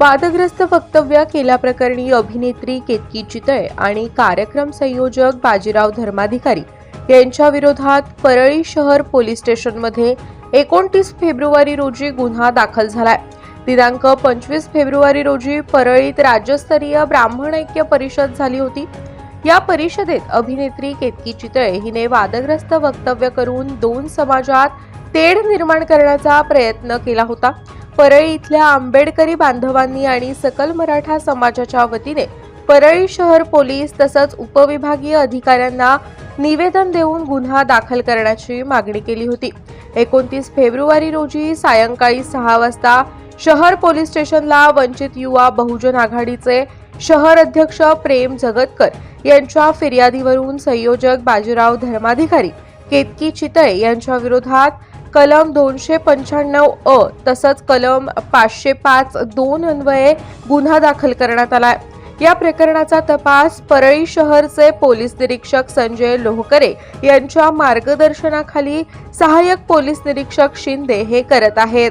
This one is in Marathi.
वादग्रस्त वक्तव्य केल्याप्रकरणी अभिनेत्री केतकी चितळे आणि कार्यक्रम संयोजक बाजीराव धर्माधिकारी यांच्या विरोधात परळी शहर पोलीस स्टेशनमध्ये एकोणतीस फेब्रुवारी रोजी गुन्हा दाखल झालाय. दिनांक पंचवीस फेब्रुवारी रोजी परळीत राज्यस्तरीय ब्राह्मण ऐक्य परिषद झाली होती. या परिषदेत अभिनेत्री केतकी चितळे हिने वादग्रस्त वक्तव्य करून दोन समाजात तेढ निर्माण करण्याचा प्रयत्न केला होता. परळी इथल्या आंबेडकरी बांधवांनी आणि सकल मराठा समाजाच्या वतीने परळी शहर पोलीस तसंच उपविभागीय अधिकाऱ्यांना निवेदन देऊन गुन्हा दाखल करण्याची मागणी केली होती. एकोणतीस फेब्रुवारी रोजी सायंकाळी सहा वाजता शहर पोलीस स्टेशनला वंचित युवा बहुजन आघाडीचे शहर अध्यक्ष प्रेम जगतकर यांच्या फिर्यादीवरून संयोजक बाजीराव धर्माधिकारी केतकी चितळे यांच्या विरोधात कलम दोनशे पंच्याण्णव अ तसंच कलम पाचशे पाच दोन अन्वये गुन्हा दाखल करण्यात आला या प्रकरणाचा तपास परळी शहरचे पोलीस निरीक्षक संजय लोहकरे यांच्या मार्गदर्शनाखाली सहाय्यक पोलीस निरीक्षक शिंदे हे करत आहेत.